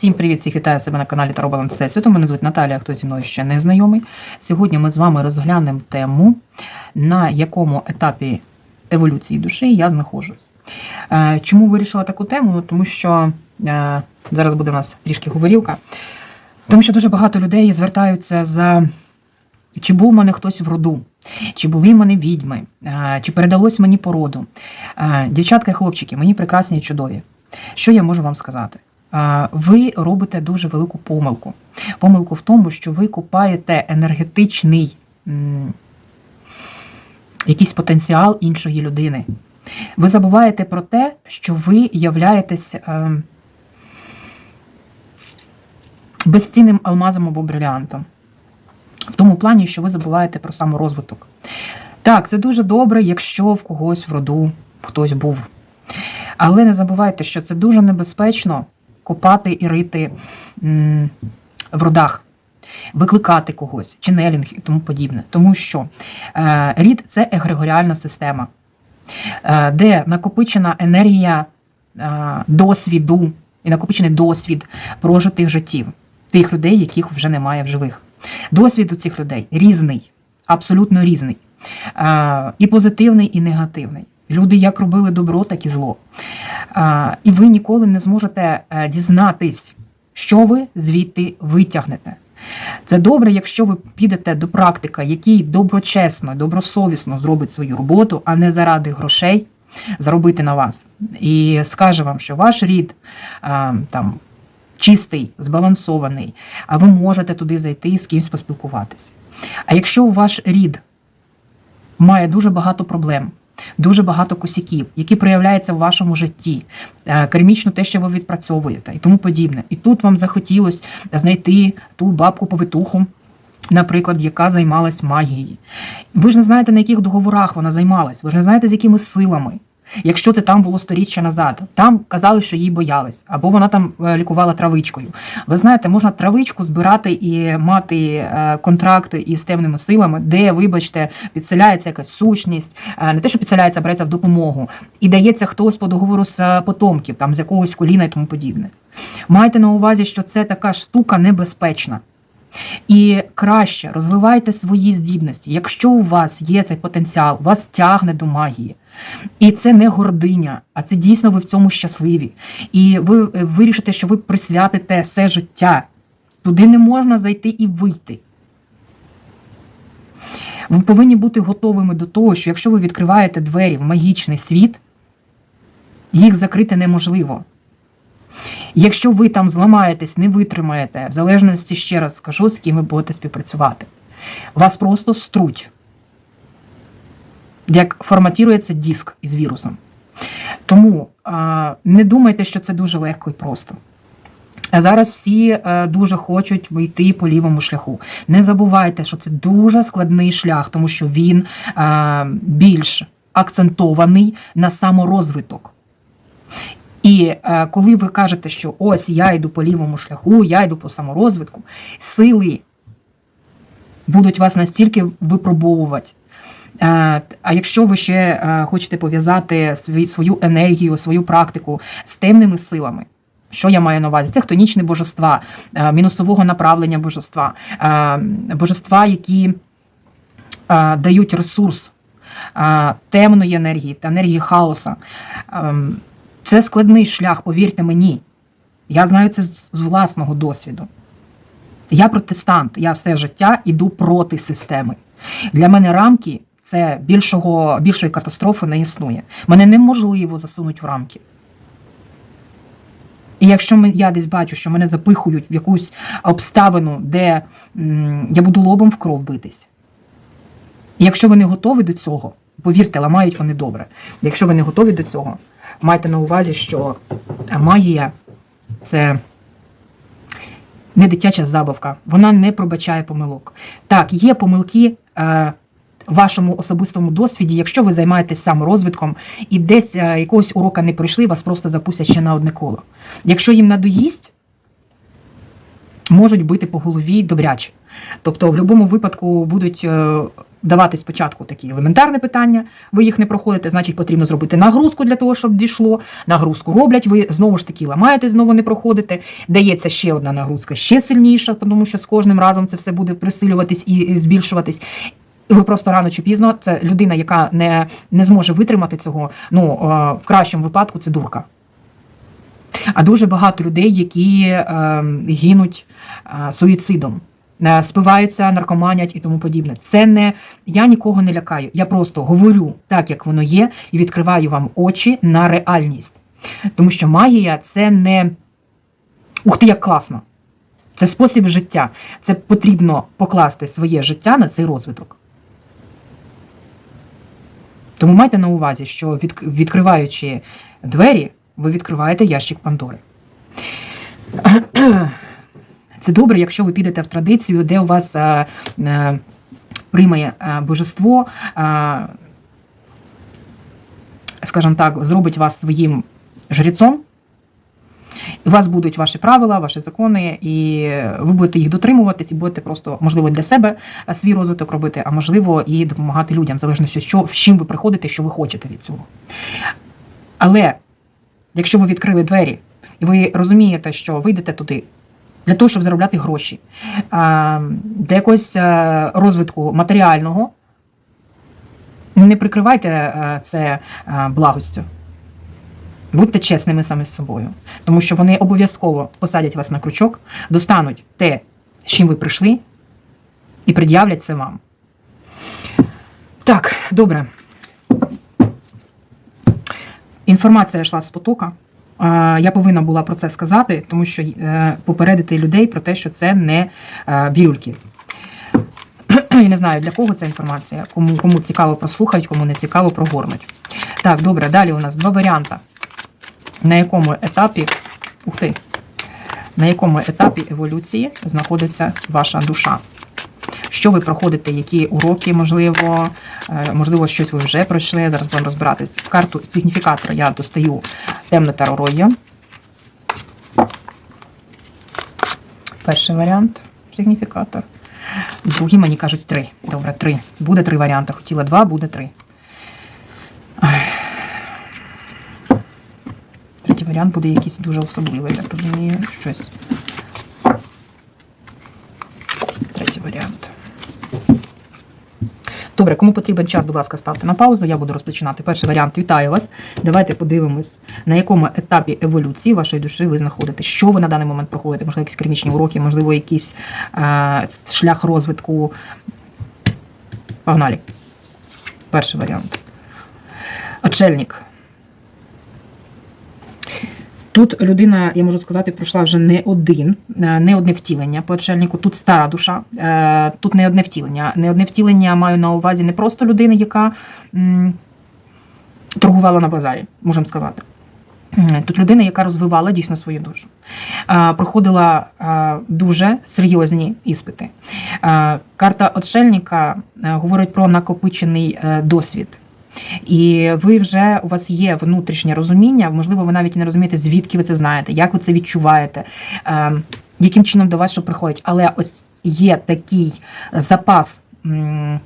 Всім привіт, всіх вітаю себе на каналі Таро Всесвіту. Мене звуть Наталія, хто зі мною ще не знайомий. Сьогодні ми з вами розглянемо тему, на якому етапі еволюції душі я знаходжусь. Е, Чому вирішила таку тему? Ну, Тому що е, зараз буде у нас трішки говорілка. Тому що дуже багато людей звертаються за чи був у мене хтось в роду, чи були в мене відьми, е, чи передалось мені породу. Дівчатка і хлопчики, мені прекрасні і чудові. Що я можу вам сказати? Ви робите дуже велику помилку. Помилку в тому, що ви купаєте енергетичний якийсь потенціал іншої людини. Ви забуваєте про те, що ви являєтесь е, безцінним алмазом або бриліантом. В тому плані, що ви забуваєте про саморозвиток. Так, це дуже добре, якщо в когось в роду хтось був. Але не забувайте, що це дуже небезпечно копати і рити в родах, викликати когось, ченелінг і тому подібне. Тому що е, рід це егрегоріальна система, е, де накопичена енергія е, досвіду і накопичений досвід прожитих життів, тих людей, яких вже немає в живих. Досвід у цих людей різний, абсолютно різний. Е, І позитивний, і негативний. Люди як робили добро, так і зло. І ви ніколи не зможете е, дізнатись, що ви звідти витягнете. Це добре, якщо ви підете до практика, який доброчесно, добросовісно зробить свою роботу, а не заради грошей заробити на вас. І скаже вам, що ваш рід там чистий, збалансований, а ви можете туди зайти і з кимось поспілкуватись. А якщо ваш рід має дуже багато проблем, дуже багато косяків, які проявляються в вашому житті, кермічно те, що ви відпрацьовуєте, і тому подібне. І тут вам захотілося знайти ту бабку-повитуху, наприклад, яка займалась магією. Ви ж не знаєте, на яких договорах вона займалась, ви ж не знаєте, з якими силами. Якщо це там було сторіччя назад, там казали, що їй боялись, або вона там е, лікувала травичкою. Ви знаєте, можна травичку збирати і мати е, контракти із темними силами, де, вибачте, підселяється якась сущність, е, не те, що підселяється, а береться в допомогу, і дається хтось по договору з потомків, там з якогось коліна і тому подібне. Майте на увазі, що це така штука небезпечна. І краще розвивайте свої здібності. Якщо у вас є цей потенціал, вас тягне до магії. І це не гординя, а це дійсно ви в цьому щасливі. І ви е, вирішите, що ви присвятите все життя. Туди не можна зайти і вийти. Ви повинні бути готовими до того, що якщо ви відкриваєте двері в магічний світ, їх закрити неможливо. Якщо ви там зламаєтесь, не витримаєте, в залежності ще раз скажу, з ким ви будете співпрацювати. Вас просто струть. Як форматується диск із вірусом. Тому не думайте, що це дуже легко і просто. А зараз всі е, дуже хочуть йти по лівому шляху. Не забувайте, що це дуже складний шлях, тому що він більш акцентований на саморозвиток. І е, коли ви кажете, що ось я йду по лівому шляху, я йду по саморозвитку, сили будуть вас настільки випробовувати. Е, А якщо ви ще е, хочете пов'язати свою енергію, свою практику з темними силами, що я маю на увазі? Це хтонічні божества, е, мінусового направлення божества, божества, які дають ресурс темної енергії та енергії хаоса. Це складний шлях, повірте мені. Я знаю це з власного досвіду. Я протестант, я все життя іду проти системи. Для мене рамки це більшого, більшої катастрофи не існує. Мене неможливо засунути в рамки. І якщо я десь бачу, що мене запихують в якусь обставину, де я буду лобом в кров битись. І якщо ви не готові до цього, повірте, ламають вони добре. Якщо ви не готові до цього, майте на увазі, що магія це не дитяча забавка, вона не пробачає помилок. Так, є помилки. Е, Вашому особистому досвіді, якщо ви займаєтесь саморозвитком і десь е, якогось урока не пройшли, вас просто запустять ще на одне коло. Якщо їм надоїсть, можуть бити по голові добряче. Тобто, в будь-якому випадку будуть е, давати спочатку такі елементарні питання, ви їх не проходите, значить потрібно зробити нагрузку для того, щоб дійшло. Нагрузку роблять, ви знову ж таки ламаєте, знову не проходите. Дається ще одна нагрузка, ще сильніша, тому що з кожним разом це все буде присилюватись і і збільшуватись. І ви просто рано чи пізно, це людина, яка не, не зможе витримати цього, ну, е, в кращому випадку це дурка. А дуже багато людей, які е, гинуть е, суїцидом, е, спиваються, наркоманять і тому подібне. Це не я нікого не лякаю. Я просто говорю так, як воно є, і відкриваю вам очі на реальність. Тому що магія це не ух ти, як класно. Це спосіб життя. Це потрібно покласти своє життя на цей розвиток. Тому майте на увазі, що від, відкриваючи двері, ви відкриваєте ящик Пандори. Це добре, якщо ви підете в традицію, де у вас а, а, приймає а, божество, а, скажімо так, зробить вас своїм жрецом. У вас будуть ваші правила, ваші закони, і ви будете їх дотримуватись, і будете просто, можливо, для себе е, свій розвиток робити, а можливо, і допомагати людям, в залежності, що, в чим ви приходите, що ви хочете від цього. Але якщо ви відкрили двері, і ви розумієте, що ви йдете туди для того, щоб заробляти гроші, для якогось е, розвитку матеріального, не прикривайте е, це благостю. Будьте чесними самі з собою, тому що вони обов'язково посадять вас на крючок, достануть те, з чим ви прийшли, і пред'являть це вам. Так, добре. Інформація йшла з потока. Я повинна була про це сказати, тому що е, попередити людей про те, що це не е, бірюльки. Я не знаю, для кого ця інформація. Кому, кому цікаво прослухають, кому не цікаво прогорнуть. Так, добре, далі у нас два варіанти. На якому етапі, ух ти, на якому етапі еволюції знаходиться ваша душа? Що ви проходите, які уроки, можливо, е, можливо, щось ви вже пройшли. Зараз будемо розбиратись. Карту сигніфікатора я достаю темне таро Перший варіант сигніфікатор. Другий мені кажуть три. Добре, три. Буде три варіанти. Хотіла два, буде три. Варіант буде якийсь дуже особливий, я розумію, щось. Третій варіант. Добре, кому потрібен час, будь ласка, ставте на паузу. Я буду розпочинати. Перший варіант. Вітаю вас. Давайте подивимось, на якому етапі еволюції вашої душі ви знаходитесь. Що ви на даний момент проходите? Можливо, якісь кермічні уроки, можливо, якийсь е, шлях розвитку. Погнали. Перший варіант. Очельник. Тут людина, я можу сказати, пройшла вже не один, е, не одне втілення по очельнику. Тут стара душа, е, тут не одне втілення. Не одне втілення маю на увазі не просто людина, яка торгувала на базарі, можемо сказати. Тут людина, яка розвивала дійсно свою душу, Е, проходила дуже серйозні іспити. Карта отшельника говорить про накопичений досвід. І ви вже у вас є внутрішнє розуміння, можливо, ви навіть не розумієте, звідки ви це знаєте, як ви це відчуваєте, е, яким чином до вас що приходить. Але ось є такий запас м,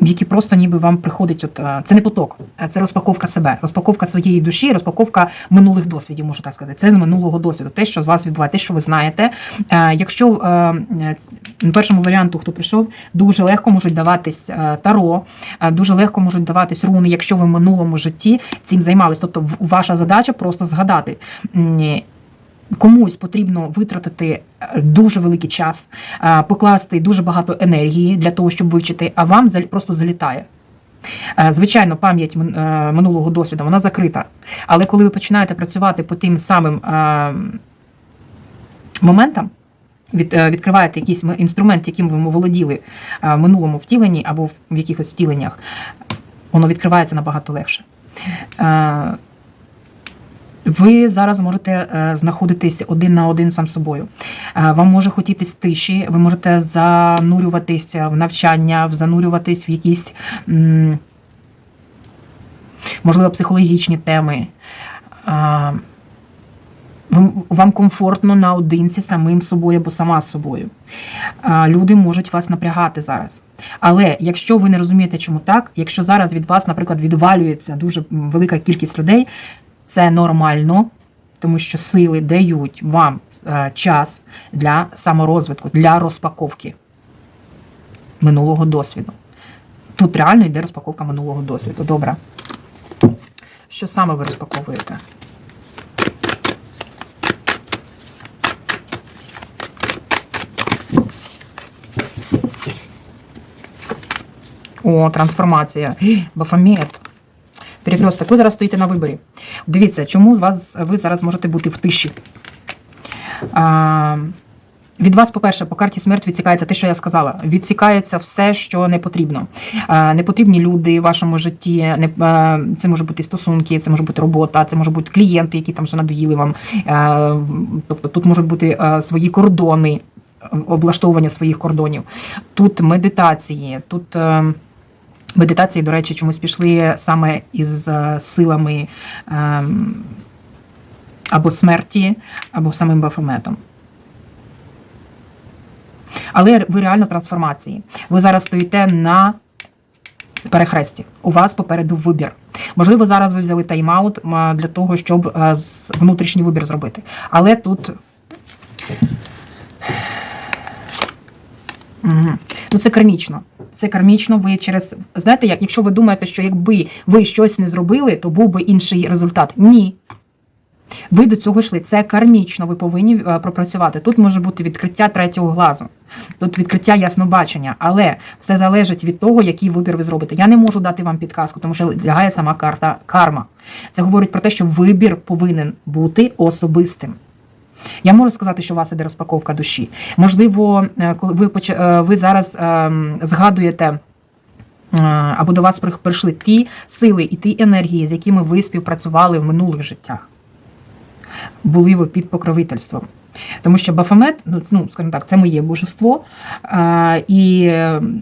інформації, які просто ніби вам приходить. От е, це не поток, це розпаковка себе, розпаковка своєї душі, розпаковка минулих досвідів, можу так сказати. Це з минулого досвіду, те, що з вас відбувається, те, що ви знаєте. Е, Якщо е, е, на першому варіанту, хто прийшов, дуже легко можуть даватись таро, дуже легко можуть даватись руни, якщо ви в минулому житті цим займались. Тобто, в- ваша задача просто згадати. Комусь потрібно витратити е, дуже великий час, е, покласти дуже багато енергії для того, щоб вивчити, а вам просто залітає. Е, Звичайно, пам'ять минулого досвіду вона закрита. Але коли ви починаєте працювати по тим самим моментам, відкриваєте якийсь інструмент, яким ви володіли в минулому втіленні або в якихось втіленнях, воно відкривається набагато легше. Ви зараз можете е, знаходитись один на один сам собою. Е, Вам може хотітись тиші, ви можете занурюватися в навчання, занурюватись в якісь, можливо, психологічні теми. Е, Вам комфортно наодинці самим собою або сама собою. Люди можуть вас напрягати зараз. Але якщо ви не розумієте, чому так, якщо зараз від вас, наприклад, відвалюється дуже велика кількість людей, це нормально, тому що сили дають вам е, час для саморозвитку, для розпаковки минулого досвіду. Тут реально йде розпаковка минулого досвіду. Добре. Що саме ви розпаковуєте? О, трансформація. Бафомет. Перекресток. Ви зараз стоїте на виборі. Дивіться, чому вас ви зараз можете бути в тиші. А, від вас, по-перше, по карті смерть відсікається те, що я сказала. Відсікається все, що не потрібно. А, не потрібні люди в вашому житті. Це може бути стосунки, це може бути робота, це можуть бути клієнти, які там вже надоїли вам. Тобто тут можуть бути свої кордони, облаштовування своїх кордонів. Тут медитації, тут. Медитації, до речі, чомусь пішли саме із е, силами ем, або смерті, або самим Бафометом. Але ви реально трансформації. Ви зараз стоїте на перехресті. У вас попереду вибір. Можливо, зараз ви взяли тайм-аут для того, щоб е, внутрішній вибір зробити. Але тут. Ну, це кармічно. Це кармічно. Ви через знаєте, як якщо ви думаєте, що якби ви щось не зробили, то був би інший результат. Ні. Ви до цього йшли. Це кармічно. Ви повинні е, пропрацювати. Тут може бути відкриття третього глазу, тут відкриття яснобачення, але все залежить від того, який вибір ви зробите. Я не можу дати вам підказку, тому що лягає сама карта карма. Це говорить про те, що вибір повинен бути особистим. Я можу сказати, що у вас іде розпаковка душі. Можливо, е, коли ви е, ви зараз ем, згадуєте. е, Або до вас прийшли ті сили і ті енергії, з якими ви співпрацювали в минулих життях. Були ви під покровительством. Тому що Бафомет, ну, ну скажімо так, це моє божество, і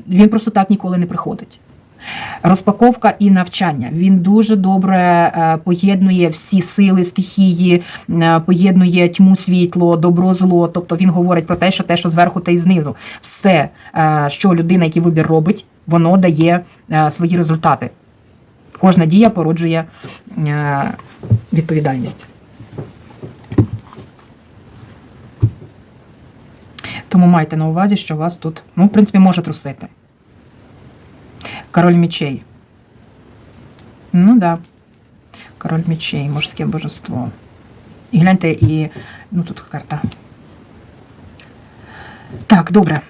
він просто так ніколи не приходить. Розпаковка і навчання. Він дуже добре е, поєднує всі сили, стихії, е, поєднує тьму, світло, добро, зло. Тобто він говорить про те, що те, що зверху, те і знизу. Все, е, що людина, який вибір робить, воно дає свої результати. Кожна дія породжує відповідальність. Тому майте на увазі, що вас тут, ну, в принципі, може трусити. Король мечей. Ну да. Король мечей, мужське божество. І гляньте, і. Ну тут карта. Так, добре.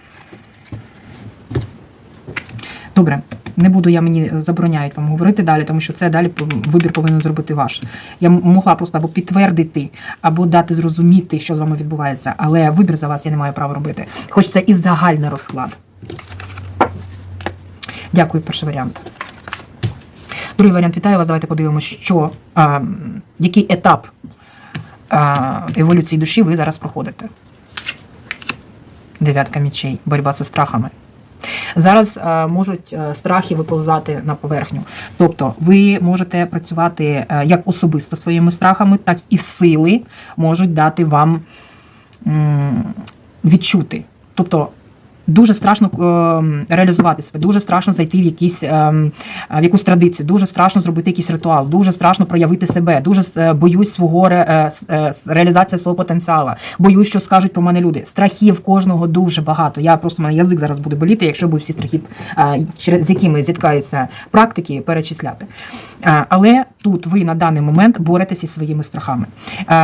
Добре. Не буду я мені забороняють вам говорити далі, тому що це далі вибір повинен зробити ваш. Я могла просто або підтвердити, або дати зрозуміти, що з вами відбувається, але вибір за вас я не маю права робити. Хоч це і загальний розклад. Дякую, перший варіант. Другий варіант вітаю вас. Давайте подивимося, що, а, який етап а, еволюції душі ви зараз проходите. Дев'ятка мічей. Боротьба зі страхами. Зараз а, можуть а, страхи виповзати на поверхню. Тобто, ви можете працювати а, як особисто своїми страхами, так і сили можуть дати вам м, відчути. Тобто, Дуже страшно е, реалізувати себе, дуже страшно зайти в якісь е, в якусь традицію, дуже страшно зробити якийсь ритуал, дуже страшно проявити себе, дуже е, боюсь свого ре, реалізації свого потенціалу, боюсь, що скажуть про мене люди. Страхів кожного дуже багато. Я просто мене язик зараз буде боліти, якщо буду всі страхи, з якими зіткаються практики, перечисляти. Але тут ви на даний момент боретеся зі своїми страхами.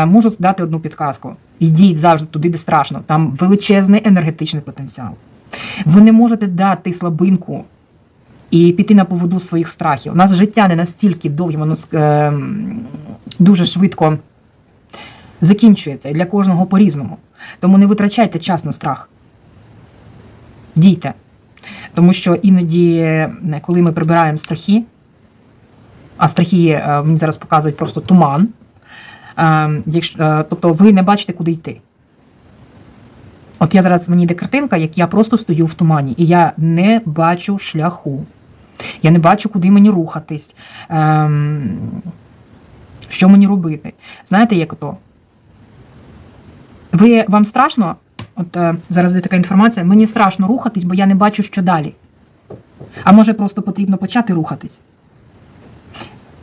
Можу дати одну підказку. Йдіть завжди туди, де страшно. Там величезний енергетичний потенціал. Ви не можете дати слабинку і піти на поводу своїх страхів. У нас життя не настільки довге, воно е, дуже швидко закінчується і для кожного по-різному. Тому не витрачайте час на страх. Дійте. Тому що іноді, е, коли ми прибираємо страхи, а страхи е, мені зараз показують просто туман, тобто ви не бачите, куди йти. От я зараз мені йде картинка, як я просто стою в тумані, і я не бачу шляху. Я не бачу, куди мені рухатись, ем, що мені робити. Знаєте, як то? Ви вам страшно? От е, зараз де така інформація, мені страшно рухатись, бо я не бачу, що далі. А може, просто потрібно почати рухатись.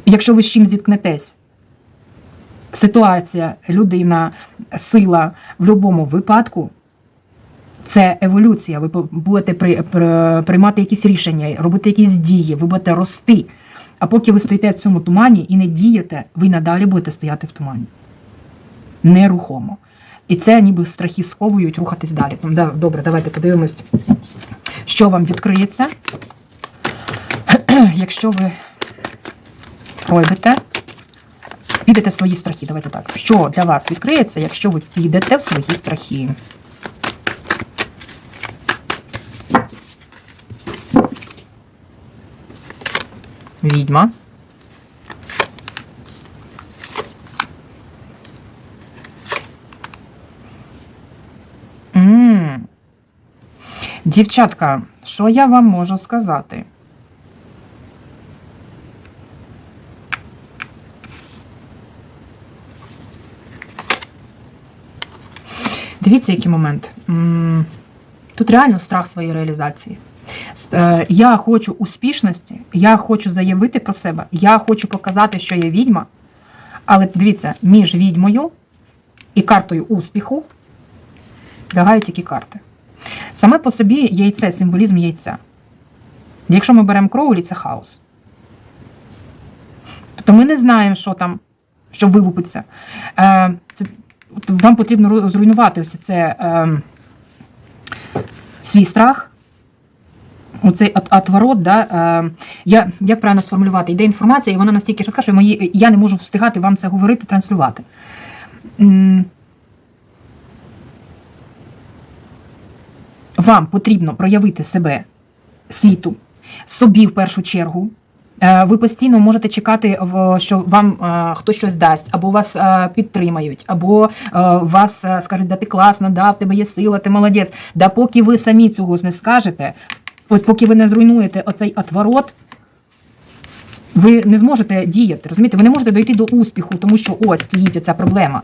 Якщо ви з чим зіткнетесь, ситуація, людина, сила в будь-якому випадку це еволюція. Ви будете при, при- приймати якісь рішення, робити якісь дії, ви будете рости. А поки ви стоїте в цьому тумані і не дієте, ви надалі будете стояти в тумані. Нерухомо. І це ніби страхи сковують рухатись далі. Добре, давайте подивимось, що вам відкриється. Якщо ви пройдете, підете в свої страхи. Давайте так. Що для вас відкриється, якщо ви підете в свої страхи? Відьма. м Дівчатка, що я вам можу сказати? Дивіться, який момент. Тут реально страх своєї реалізації. Е, Я хочу успішності, я хочу заявити про себе, я хочу показати, що я відьма. Але дивіться, між відьмою і картою успіху лягають які карти. Саме по собі яйце, символізм яйця. Якщо ми беремо кроулі, це хаос. Тобто ми не знаємо, що там, що вилупиться. Е, це, вам потрібно зруйнувати ось це е, свій страх. Оцей от- отворот, да, е, я, як правильно сформулювати, йде інформація, і вона настільки швидка, що мої, я не можу встигати вам це говорити, транслювати. Вам потрібно проявити себе світу, собі в першу чергу. Е, Ви постійно можете чекати, що вам е, хтось щось дасть, або вас е, підтримають, або вас скажуть, да ти класно, да, в тебе є сила, ти молодець. Да поки ви самі цього не скажете, ось поки ви не зруйнуєте оцей отворот, ви не зможете діяти. Розумієте, ви не можете дойти до успіху, тому що ось стоїть ця проблема.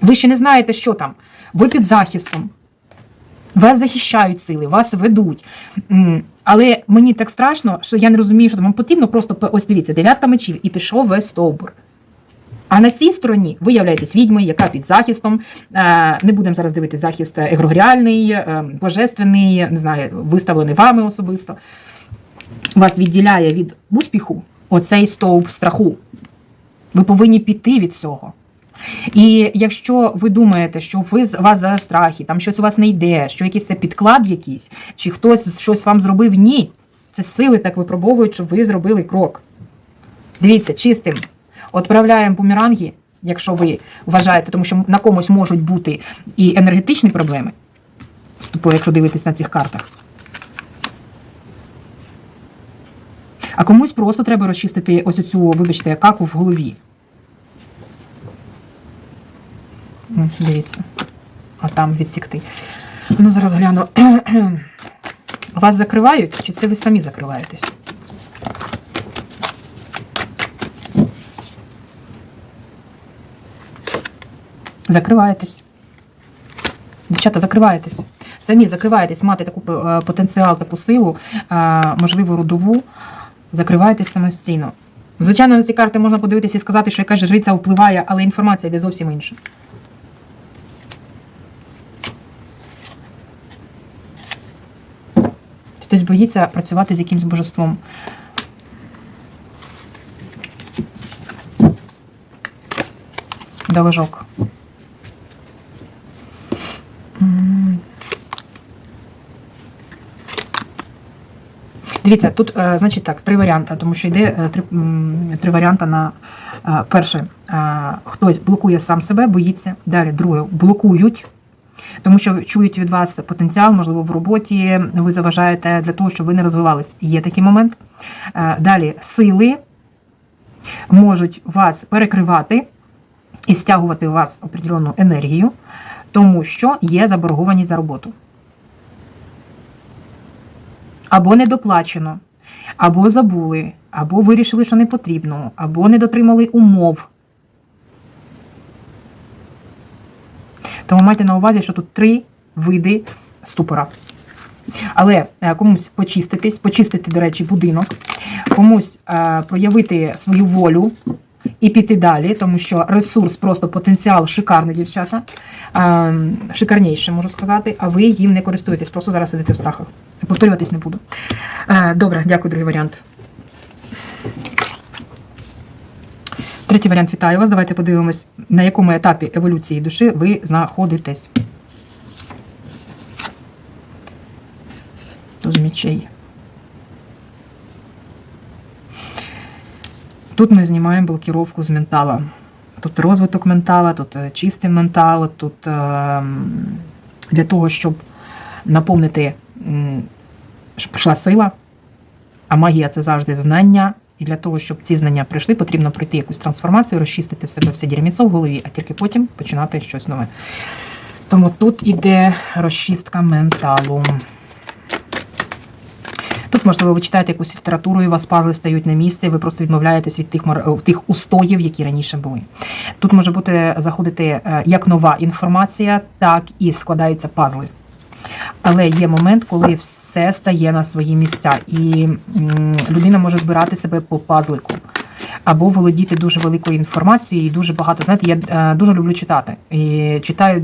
Ви ще не знаєте, що там. Ви під захистом. Вас захищають сили, вас ведуть. Але мені так страшно, що я не розумію, що там потрібно просто ось дивіться, дев'ятка мечів і пішов весь стовбур. А на цій стороні ви являєтесь відьмою, яка під захистом. Е, Не будемо зараз дивитися захист егрегоріальний, е, божественний, не знаю, виставлений вами особисто. Вас відділяє від успіху оцей стовп страху. Ви повинні піти від цього. І якщо ви думаєте, що ви вас за страхи, там щось у вас не йде, що якийсь це підклад якийсь, чи хтось щось вам зробив, ні. Це сили так випробовують, щоб ви зробили крок. Дивіться, чистим. Отправляємо бумеранги, якщо ви вважаєте, тому що на комусь можуть бути і енергетичні проблеми, якщо дивитесь на цих картах. А комусь просто треба розчистити ось оцю, вибачте, каку в голові. Дивіться. А там відсікти. Ну, зараз гляну. Вас закривають, чи це ви самі закриваєтесь? Закриваєтесь. Дівчата, закриваєтесь. Самі закриваєтесь, мати таку е, потенціал, таку силу, е, можливо, родову. Закриваєтесь самостійно. Звичайно, на ці карти можна подивитися і сказати, що якась жриця впливає, але інформація йде зовсім інша. Хтось боїться працювати з якимсь божеством. Довожок. Дивіться, тут, е, значить так, три варіанти, тому що йде е, три, три варіанти на е, перше, хтось блокує сам себе, боїться. Далі, друге, блокують, тому що чують від вас потенціал, можливо, в роботі ви заважаєте для того, щоб ви не розвивались. Є такий момент. Далі сили можуть вас перекривати і стягувати у вас определенну енергію, тому що є заборгованість за роботу. Або недоплачено, або забули, або вирішили, що не потрібно, або не дотримали умов. Тому майте на увазі, що тут три види ступора. Але е, комусь почиститись, почистити, до речі, будинок, комусь е, проявити свою волю і піти далі, тому що ресурс, просто потенціал шикарний, дівчата, е, шикарніший, можу сказати, а ви їм не користуєтесь, просто зараз сидите в страхах. Повторюватись не буду. Е, Добре, дякую, другий варіант. Третій варіант вітаю вас. Давайте подивимось, на якому етапі еволюції душі ви знаходитесь. Туз мечей. Тут ми знімаємо блокировку з ментала. Тут розвиток ментала, тут е, чистий ментал, тут е, для того, щоб наповнити, щоб прийшла сила, а магія це завжди знання. І для того, щоб ці знання прийшли, потрібно пройти якусь трансформацію, розчистити в себе все дірміцо в голові, а тільки потім починати щось нове. Тому тут іде розчистка менталу. Тут, можливо, ви читаєте якусь літературу, і у вас пазли стають на місце, ви просто відмовляєтесь від тих, е, тих устоїв, які раніше були. Тут може бути заходити е, як нова інформація, так і складаються пазли. Але є момент, коли все стає на свої місця, і людина може збирати себе по пазлику. Або володіти дуже великою інформацією і дуже багато. Знаєте, я е, дуже люблю читати. І читаю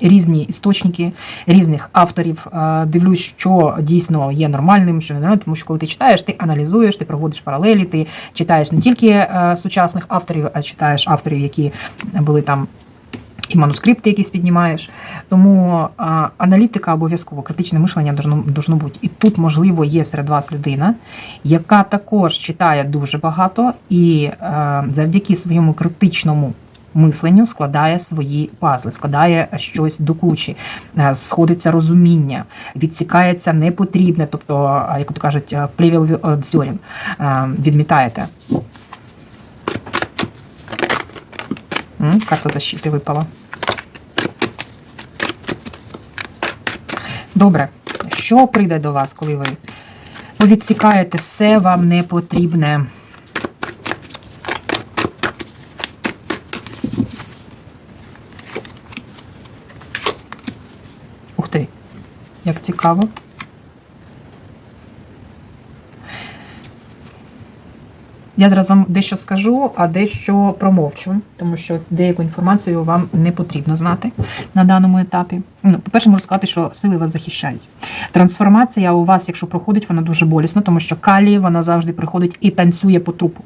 різні істочники, різних авторів. Е, Дивлюсь, що дійсно є нормальним, що не нормальним, тому що коли ти читаєш, ти аналізуєш, ти проводиш паралелі, ти читаєш не тільки е, сучасних авторів, а читаєш авторів, які були там. І манускрипти якісь піднімаєш. Тому а, аналітика обов'язково, критичне мишлення должно бути. І тут, можливо, є серед вас людина, яка також читає дуже багато і а, завдяки своєму критичному мисленню складає свої пазли, складає щось до кучі, е, сходиться розуміння, відсікається непотрібне, тобто, як то кажуть, е, плевел дзьорін, е, відмітаєте. Карта защити випала. Добре. Що прийде до вас, коли ви відсікаєте все вам не потрібне? Ух ти, як цікаво. Я зараз вам дещо скажу, а дещо промовчу, тому що деяку інформацію вам не потрібно знати на даному етапі. Ну, по-перше, можу сказати, що сили вас захищають. Трансформація у вас, якщо проходить, вона дуже болісна, тому що калі вона завжди приходить і танцює по трупу.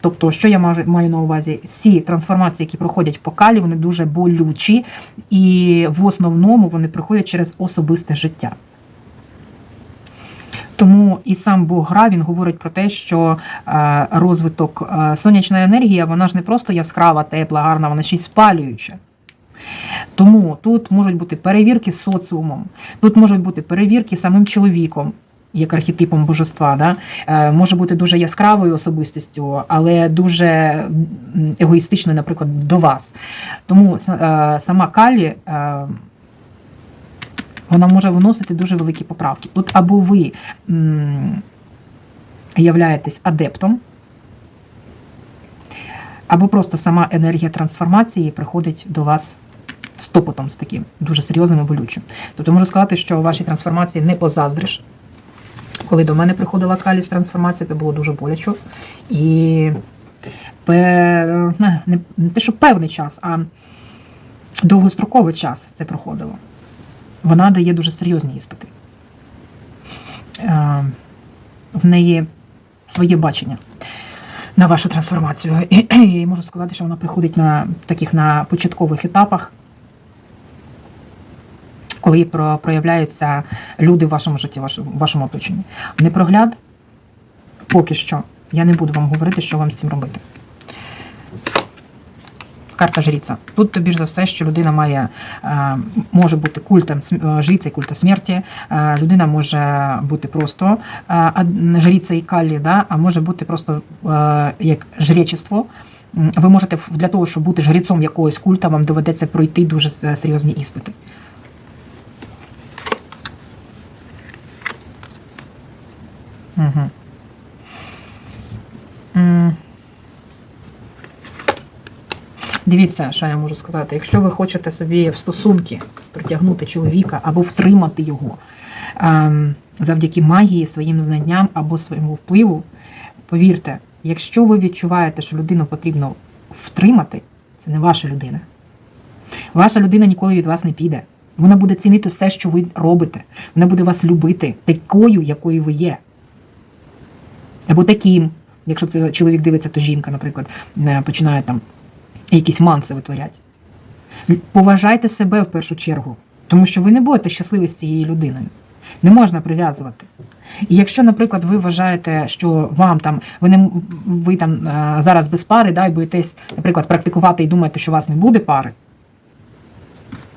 Тобто, що я маю на увазі? Всі трансформації, які проходять по калі, вони дуже болючі, і в основному вони приходять через особисте життя. Тому і сам Бог гра він говорить про те, що е, розвиток е, сонячна енергія, вона ж не просто яскрава, тепла, гарна, вона ще й спалююча. Тому тут можуть бути перевірки з соціумом, тут можуть бути перевірки самим чоловіком, як архетипом божества. Да? Е, може бути дуже яскравою особистістю, але дуже егоїстичною, наприклад, до вас. Тому сама Калі. Вона може виносити дуже великі поправки. Тут або ви м, являєтесь адептом, або просто сама енергія трансформації приходить до вас стопотом з таким дуже серйозним і болючим. Тобто можу сказати, що у вашій трансформації не позаздриш. Коли до мене приходила калість трансформація, це було дуже болячо. І не те, що певний час, а довгостроковий час це проходило вона дає дуже серйозні іспити. Е, В неї своє бачення на вашу трансформацію. І, можу сказати, що вона приходить на таких на початкових етапах, коли проявляються люди в вашому житті, в вашому оточенні. Непрогляд поки що. Я не буду вам говорити, що вам з цим робити. Карта жріця. Тут більш за все, що людина має, е, може бути культом е, жріця і культа смерті. Е, Людина може бути просто жріця і каллі, да? а може бути просто як жречество. Ви можете для того, щоб бути жрецом якогось культа, вам доведеться пройти дуже серйозні іспити. Угу. Дивіться, що я можу сказати. Якщо ви хочете собі в стосунки притягнути чоловіка або втримати його ем, завдяки магії, своїм знанням або своєму впливу, повірте, якщо ви відчуваєте, що людину потрібно втримати, це не ваша людина. Ваша людина ніколи від вас не піде. Вона буде цінити все, що ви робите. Вона буде вас любити такою, якою ви є. Або таким. Якщо це чоловік дивиться, то жінка, наприклад, е, починає там якісь манси витворять. Поважайте себе в першу чергу, тому що ви не будете щасливі з цією людиною. Не можна прив'язувати. І якщо, наприклад, ви вважаєте, що вам там ви не ви там е, зараз без пари, да, і боїтесь, наприклад, практикувати і думаєте, що у вас не буде пари,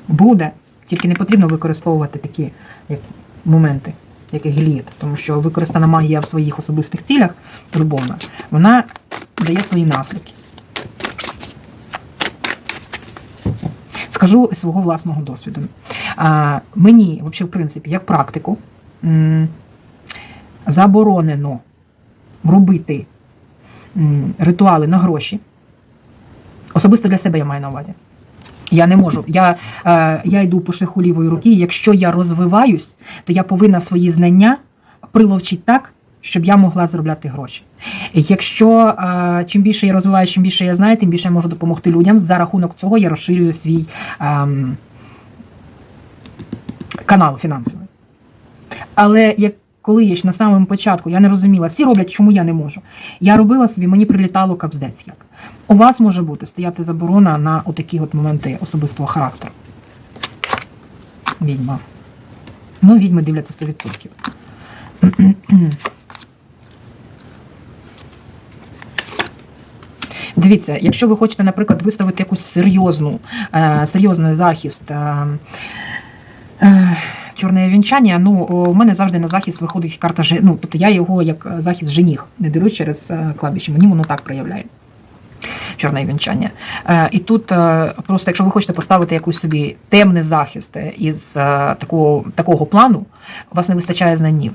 буде. Тільки не потрібно використовувати такі як, моменти, як гіліт, тому що використана магія в своїх особистих цілях, любовна, вона дає свої наслідки. Скажу свого власного досвіду. Мені, взагалі, в принципі, як практику, заборонено робити ритуали на гроші. Особисто для себе я маю на увазі. Я не можу. Я, е, я йду по шляху лівої руки. Якщо я розвиваюсь, то я повинна свої знання приловчити так, щоб я могла заробляти гроші. Якщо е, чим більше я розвиваюся, чим більше я знаю, тим більше я можу допомогти людям. За рахунок цього я розширюю свій ем, канал фінансовий. Але як коли я ж на самому початку я не розуміла, всі роблять, чому я не можу. Я робила собі, мені прилітало капздець як. У вас може бути стояти заборона на отакі от моменти особистого характеру. Відьма. Ну, відьми дивляться 100%. Дивіться, якщо ви хочете, наприклад, виставити якусь серйозну, е, серйозний захист. Е, е, Чорне вінчання, ну у мене завжди на захист виходить карта ну, тобто я його як захист жених не дивлюсь через е, клавіші, мені воно так проявляє. Чорне вінчання. Е, І тут е, просто, якщо ви хочете поставити якийсь собі темний захист із такого, такого плану, у вас не вистачає знанів.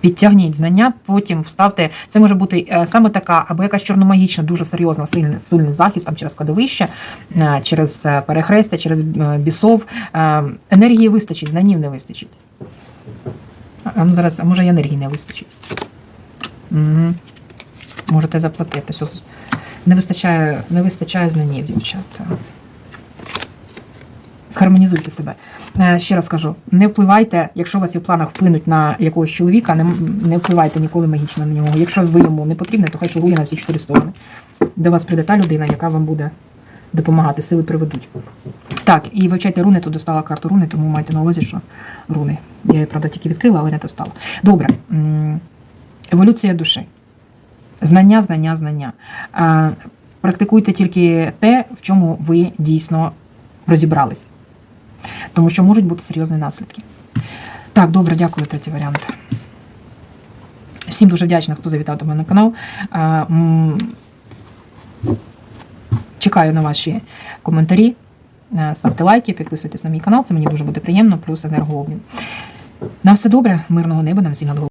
Підтягніть знання, потім вставте. Це може бути е, саме така, або якась чорномагічна, дуже серйозна, сильний, сильний захист там, через кладовище, е, через е, перехрестя, через бісов. Енергії вистачить, знанів не вистачить. А ну зараз, а може, і енергії не вистачить. Угу. Можете заплатити. Все. Не вистачає, не вистачає знанів, дівчата. Сгармонізуйте себе. Е, Ще раз кажу: не впливайте, якщо у вас є в планах вплинуть на якогось чоловіка, не, не впливайте ніколи магічно на нього. Якщо ви йому не потрібні, то хай шурує на всі чотири сторони. До вас прийде та людина, яка вам буде допомагати, сили приведуть. Так, і вивчайте руни, тут достала карту руни, тому майте на увазі, що руни. Я її, правда, тільки відкрила, але не достала. Добре. Еволюція душі. Знання, знання, знання. Е, Практикуйте тільки те, в чому ви дійсно розібрались. Тому що можуть бути серйозні наслідки. Так, добре, дякую, третій варіант. Всім дуже вдячна, хто завітав до мене на канал. Чекаю на ваші коментарі. Ставте лайки, підписуйтесь на мій канал, це мені дуже буде приємно, плюс енергообмін. На все добре, мирного неба, нам всім над головою.